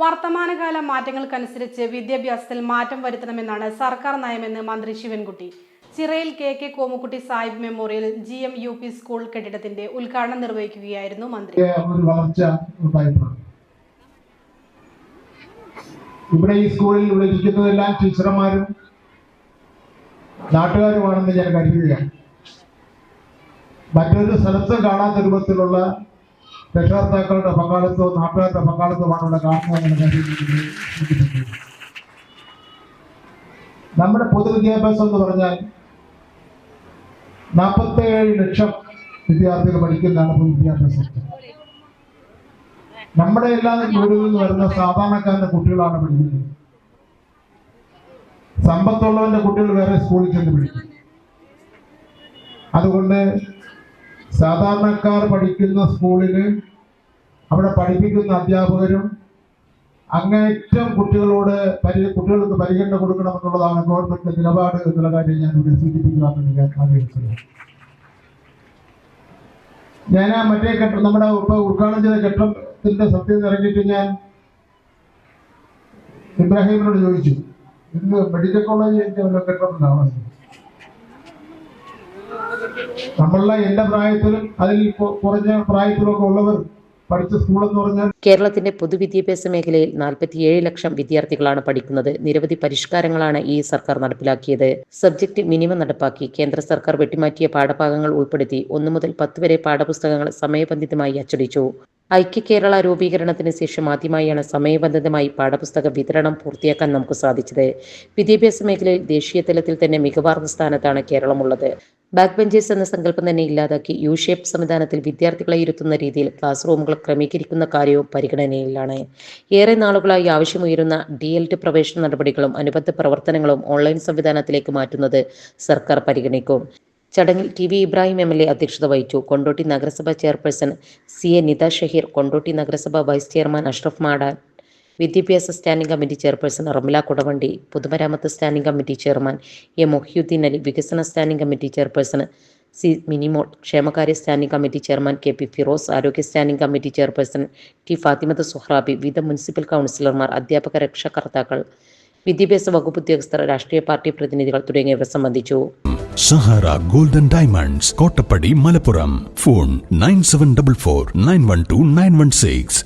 വർത്തമാനകാല മാറ്റങ്ങൾക്കനുസരിച്ച് വിദ്യാഭ്യാസത്തിൽ മാറ്റം വരുത്തണമെന്നാണ് സർക്കാർ നയമെന്ന് മന്ത്രി Sivankutty. Chirayil K K Komukkutty Sahib memorial G M U P school കെട്ടിടത്തിന്റെ ഉദ്ഘാടനം നിർവഹിക്കുകയായിരുന്നു മന്ത്രി. ഇവിടെ ഈ സ്കൂളിൽ ഇവിടെ ഇരിക്കുന്നതെല്ലാം ടീച്ചർമാരും നാട്ടുകാരുമാണെന്ന് ഞാൻ കരുതുകയാണ്. മറ്റൊരു സ്ഥലത്തും കാണാത്ത രൂപത്തിലുള്ള രക്ഷകർത്താക്കളുടെ പങ്കാളിത്തവും നാട്ടുകാരുടെ പങ്കാളിത്തവുമാണ് ഇവിടെ കാണുന്നതെന്ന് നമ്മുടെ പൊതുവിദ്യാഭ്യാസം എന്ന് പറഞ്ഞാൽ നാൽപ്പത്തേഴ് ലക്ഷം വിദ്യാർത്ഥികൾ പഠിക്കുന്നതാണ് പൊതുവിദ്യാഭ്യാസം. നമ്മുടെ എല്ലാ വീടുകളിൽ നിന്ന് വരുന്ന സാധാരണക്കാരന്റെ കുട്ടികളാണ് പഠിക്കുന്നത്. സമ്പത്തുള്ളവന്റെ കുട്ടികൾ വേറെ സ്കൂളിൽ ചെന്ന് പഠിക്കും. അതുകൊണ്ട് സാധാരണക്കാർ പഠിക്കുന്ന സ്കൂളിൽ അവിടെ പഠിപ്പിക്കുന്ന അധ്യാപകരും അങ്ങേറ്റം കുട്ടികളോട് പരി കുട്ടികൾക്ക് പരിഗണന കൊടുക്കണമെന്നുള്ളതാണ് ഗവൺമെന്റിന്റെ നിലപാട് എന്നുള്ള കാര്യം ഞാൻ ഇവിടെ സൂചിപ്പിക്കുവാൻ വേണ്ടി ഞാൻ ആഗ്രഹിച്ചത്. ഞാൻ ആ മറ്റേ ഘട്ടം നമ്മുടെ ഇപ്പൊ ഉദ്ഘാടനം ചെയ്ത ഘട്ടത്തിന്റെ സത്യം ഇറങ്ങിയിട്ട് ഞാൻ ഇബ്രാഹിമിനോട് ചോദിച്ചു ഇന്ന് മെഡിക്കൽ കോളേജിന്റെ ഘട്ടം കെട്ടിടത്തിലാണോ നമ്മളെ എന്റെ പ്രായത്തിലും അതിൽ കുറഞ്ഞ പ്രായത്തിലൊക്കെ ഉള്ളവർ പഠിച്ച സ്കൂളെന്ന് പറഞ്ഞാൽ കേരളത്തിന്റെ പൊതുവിദ്യാഭ്യാസ മേഖലയിൽ നാൽപ്പത്തിയേഴ് ലക്ഷം വിദ്യാർത്ഥികളാണ് പഠിക്കുന്നത്. നിരവധി പരിഷ്കാരങ്ങളാണ് ഈ സർക്കാർ നടപ്പിലാക്കിയത്. സബ്ജക്ട് മിനിമം നടപ്പാക്കി കേന്ദ്ര സർക്കാർ വെട്ടിമാറ്റിയ പാഠഭാഗങ്ങൾ ഉൾപ്പെടുത്തി ഒന്നു മുതൽ പത്ത് വരെ പാഠപുസ്തകങ്ങൾ സമയബന്ധിതമായി അച്ചടിച്ചു. ഐക്യ കേരള രൂപീകരണത്തിന് ശേഷം ആദ്യമായാണ് സമയബന്ധിതമായി പാഠപുസ്തക വിതരണം പൂർത്തിയാക്കാൻ നമുക്ക് സാധിച്ചത്. വിദ്യാഭ്യാസ മേഖലയിൽ ദേശീയ തലത്തിൽ തന്നെ മികവാർന്ന സ്ഥാനത്താണ് കേരളമുള്ളത്. ബാക്ക് ബെഞ്ചേഴ്സ് എന്ന സങ്കല്പം തന്നെ ഇല്ലാതാക്കി യു ഷേപ്പ് സംവിധാനത്തിൽ വിദ്യാർത്ഥികളെ ഇരുത്തുന്ന രീതിയിൽ ക്ലാസ് റൂമുകൾ ക്രമീകരിക്കുന്ന കാര്യവും പരിഗണനയിലാണ്. ഏറെ നാളുകളായി ആവശ്യമുയരുന്ന ഡി എൽ ടി പ്രവേശന നടപടികളും അനുബന്ധ പ്രവർത്തനങ്ങളും ഓൺലൈൻ സംവിധാനത്തിലേക്ക് മാറ്റുന്നത് സർക്കാർ പരിഗണിക്കും. ചടങ്ങിൽ T V Ibrahim M L A അധ്യക്ഷത വഹിച്ചു. കൊണ്ടോട്ടി നഗരസഭാ chairperson C A Nitha Shaheer Kondotty നഗരസഭാ വൈസ് ചെയർമാൻ അഷ്റഫ് മാടാൻ വിദ്യാഭ്യാസ standing committee chairperson Ramla Kudavandi പൊതുമരാമത്ത് standing committee chairman A Mohiyuddin Ali വികസന standing committee chairperson C Minimol ക്ഷേമകാര്യ standing committee chairman K P Firoz ആരോഗ്യ standing committee chairperson T Fathimath Suhrabi വിവിധ municipal കൗൺസിലർമാർ അധ്യാപക രക്ഷകർത്താക്കൾ വിദ്യാഭ്യാസ വകുപ്പ് ഉദ്യോഗസ്ഥർ രാഷ്ട്രീയ പാർട്ടി പ്രതിനിധികൾ തുടങ്ങിയവർ സംബന്ധിച്ചു. Sahara golden diamonds Kottappadi Malappuram. Phone nine seven double four nine one two nine one six.